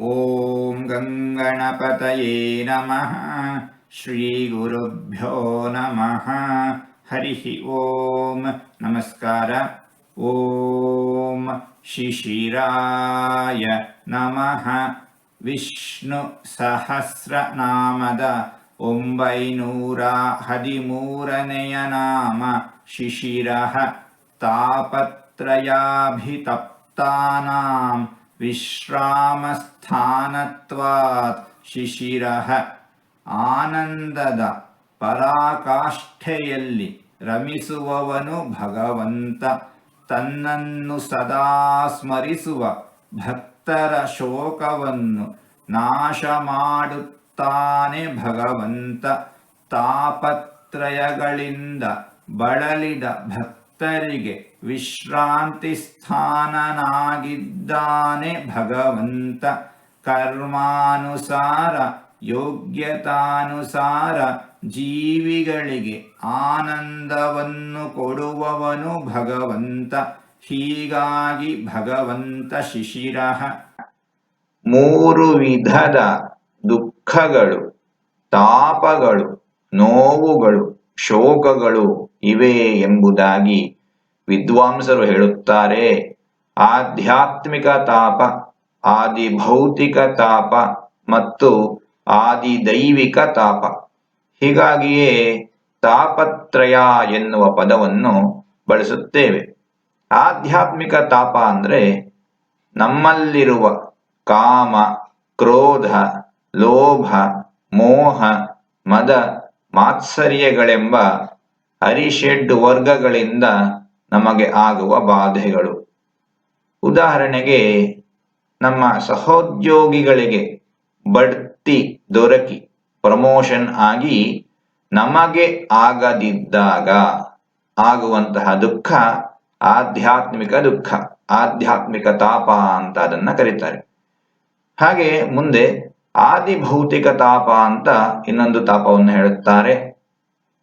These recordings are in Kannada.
ॐ गङ्गणपतये नमः श्रीगुरुभ्यो नमः हरिः ॐ नमस्कार ॐ ಶಿಶಿರಾಯ ನಮಃ ವಿಷ್ಣು ಸಹಸ್ರನಾಮದ ಒಂಬೈನೂರ ಹದಿಮೂರನೆಯ ನಾಮ ಶಿಶಿರಃ ತಾಪತ್ರಯಾಭಿತಪ್ತಾನಾಂ ವಿಶ್ರಾಮಸ್ಥಾನತ್ವಾತ್ ಶಿಶಿರಃ. ಆನಂದದ ಪರಾಕಾಷ್ಠೆಯಲ್ಲಿ ರಮಿಸುವವನು ಭಗವಂತ. ತನ್ನನ್ನು ಸದಾ ಸ್ಮರಿಸುವ ಭಕ್ತರ ಶೋಕವನ್ನು ನಾಶ ಮಾಡುತ್ತಾನೆ ಭಗವಂತ. ತಾಪತ್ರಯಗಳಿಂದ ಬಳಲಿದ ಭಕ್ತರಿಗೆ ವಿಶ್ರಾಂತಿ ಸ್ಥಾನನಾಗಿದ್ದಾನೆ ಭಗವಂತ. ಕರ್ಮಾನುಸಾರ, ಯೋಗ್ಯತಾನುಸಾರ ಜೀವಿಗಳಿಗೆ ಆನಂದವನ್ನು ಕೊಡುವವನು ಭಗವಂತ. ಹೀಗಾಗಿ ಭಗವಂತ ಶಿಶಿರ. ಮೂರು ವಿಧದ ದುಃಖಗಳು, ತಾಪಗಳು, ನೋವುಗಳು ಶೋಕಗಳು ಇವೆ ಎಂಬುದಾಗಿ ವಿದ್ವಾಂಸರು ಹೇಳುತ್ತಾರೆ. ಆಧ್ಯಾತ್ಮಿಕ ತಾಪ ಆದಿ ಭೌತಿಕ ತಾಪ ಮತ್ತು ಆದಿ ದೈವಿಕ ತಾಪ. ಹೀಗಾಗಿಯೇ ತಾಪತ್ರಯ ಎನ್ನುವ ಪದವನ್ನು ಬಳಸುತ್ತೇವೆ. ಆಧ್ಯಾತ್ಮಿಕ ತಾಪ ಅಂದರೆ ನಮ್ಮಲ್ಲಿರುವ ಕಾಮ, ಕ್ರೋಧ, ಲೋಭ, ಮೋಹ, ಮದ ಮಾತ್ಸರ್ಯಗಳೆಂಬ ಅರಿಷೆಡ್ ವರ್ಗಗಳಿಂದ ನಮಗೆ ಆಗುವ ಬಾಧೆಗಳು. ಉದಾಹರಣೆಗೆ, ನಮ್ಮ ಸಹೋದ್ಯೋಗಿಗಳಿಗೆ ಬಡ್ತಿ ದೊರಕಿ, ಪ್ರಮೋಷನ್ ಆಗಿ ನಮಗೆ ಆಗದಿದ್ದಾಗ ಆಗುವಂತಹ ದುಃಖ, ಆಧ್ಯಾತ್ಮಿಕ ದುಃಖ, ಆಧ್ಯಾತ್ಮಿಕ ತಾಪ ಅಂತ ಅದನ್ನ ಕರೀತಾರೆ. ಹಾಗೆ ಮುಂದೆ ಆದಿ ಭೌತಿಕ ತಾಪ ಅಂತ ಇನ್ನೊಂದು ತಾಪವನ್ನು ಹೇಳುತ್ತಾರೆ.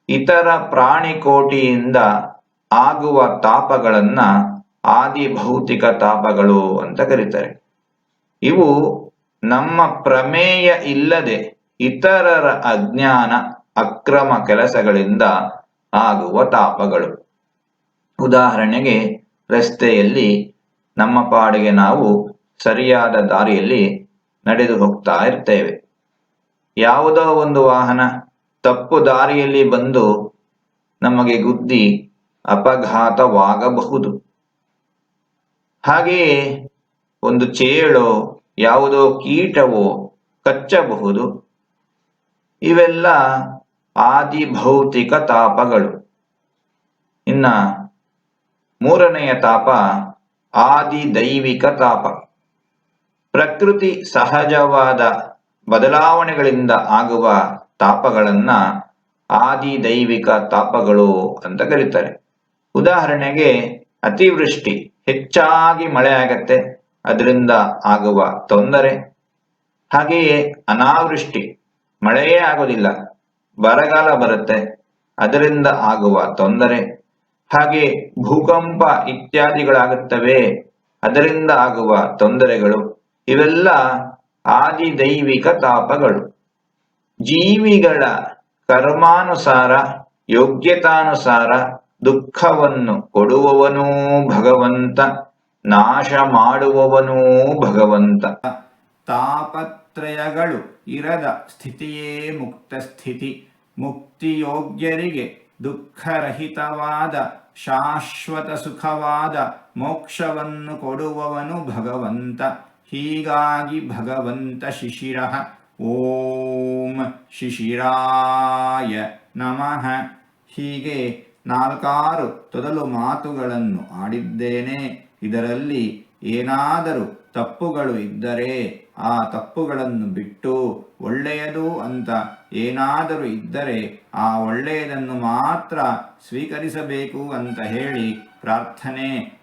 ಇತರ ಪ್ರಾಣಿ ಕೋಟಿಯಿಂದ ಆಗುವ ತಾಪಗಳನ್ನ ಆದಿ ಭೌತಿಕ ತಾಪಗಳು ಅಂತ ಕರೀತಾರೆ. ಇವು ನಮ್ಮ ಪ್ರಮೇಯ ಇಲ್ಲದೆ ಇತರರ ಅಜ್ಞಾನ, ಅಕ್ರಮ ಕೆಲಸಗಳಿಂದ ಆಗುವ ತಾಪಗಳು. ಉದಾಹರಣೆಗೆ, ರಸ್ತೆಯಲ್ಲಿ ನಮ್ಮ ಪಾಡಿಗೆ ನಾವು ಸರಿಯಾದ ದಾರಿಯಲ್ಲಿ ನಡೆದು ಹೋಗ್ತಾ ಇರ್ತೇವೆ. ಯಾವುದೋ ಒಂದು ವಾಹನ ತಪ್ಪು ದಾರಿಯಲ್ಲಿ ಬಂದು ನಮಗೆ ಗುದ್ದಿ ಅಪಘಾತವಾಗಬಹುದು. ಹಾಗೆಯೇ ಒಂದು ಚೇಳೋ, ಯಾವುದೋ ಕೀಟವೋ ಕಚ್ಚಬಹುದು. ಇವೆಲ್ಲ ಆದಿ ಭೌತಿಕ ತಾಪಗಳು. ಇನ್ನ ಮೂರನೆಯ ತಾಪ ಆದಿ ದೈವಿಕ ತಾಪ. ಪ್ರಕೃತಿ ಸಹಜವಾದ ಬದಲಾವಣೆಗಳಿಂದ ಆಗುವ ತಾಪಗಳನ್ನ ಆದಿ ದೈವಿಕ ತಾಪಗಳು ಅಂತ ಕರೀತಾರೆ. ಉದಾಹರಣೆಗೆ ಅತಿವೃಷ್ಟಿ, ಹೆಚ್ಚಾಗಿ ಮಳೆ ಆಗತ್ತೆ ಅದರಿಂದ ಆಗುವ ತೊಂದರೆ. ಹಾಗೆಯೇ ಅನಾವೃಷ್ಟಿ, ಮಳೆಯೇ ಆಗೋದಿಲ್ಲ, ಬರಗಾಲ ಬರುತ್ತೆ, ಅದರಿಂದ ಆಗುವ ತೊಂದರೆ. ಹಾಗೆ ಭೂಕಂಪ ಇತ್ಯಾದಿಗಳಾಗುತ್ತವೆ, ಅದರಿಂದ ಆಗುವ ತೊಂದರೆಗಳು ಇವೆಲ್ಲ ಆದಿದೈವಿಕ ತಾಪಗಳು. ಜೀವಿಗಳ ಕರ್ಮಾನುಸಾರ, ಯೋಗ್ಯತಾನುಸಾರ ದುಃಖವನ್ನು ಕೊಡುವವನೂ ಭಗವಂತ, ನಾಶ ಮಾಡುವವನೂ ಭಗವಂತ. ತಾಪತ್ರಯಗಳು ಇರದ ಸ್ಥಿತಿಯೇ ಮುಕ್ತ ಸ್ಥಿತಿ. ಮುಕ್ತಿಯೋಗ್ಯರಿಗೆ ದುಃಖರಹಿತವಾದ, ಶಾಶ್ವತ ಸುಖವಾದ ಮೋಕ್ಷವನ್ನು ಕೊಡುವವನು ಭಗವಂತ. ಹೀಗಾಗಿ ಭಗವಂತ ಶಿಶಿರ. ಓಂ ಶಿಶಿರಾಯ ನಮಃ. ಹೀಗೆ ನಾಲ್ಕಾರು ತೊದಲು ಮಾತುಗಳನ್ನು ಆಡಿದ್ದೇನೆ. ಇದರಲ್ಲಿ ಏನಾದರೂ ತಪ್ಪುಗಳು ಇದ್ದರೆ ಆ ತಪ್ಪುಗಳನ್ನು ಬಿಟ್ಟು ಒಳ್ಳೆಯದು ಅಂತ ಏನಾದರೂ ಇದ್ದರೆ ಆ ಒಳ್ಳೆಯದನ್ನು ಮಾತ್ರ ಸ್ವೀಕರಿಸಬೇಕು ಅಂತ ಹೇಳಿ ಪ್ರಾರ್ಥನೆ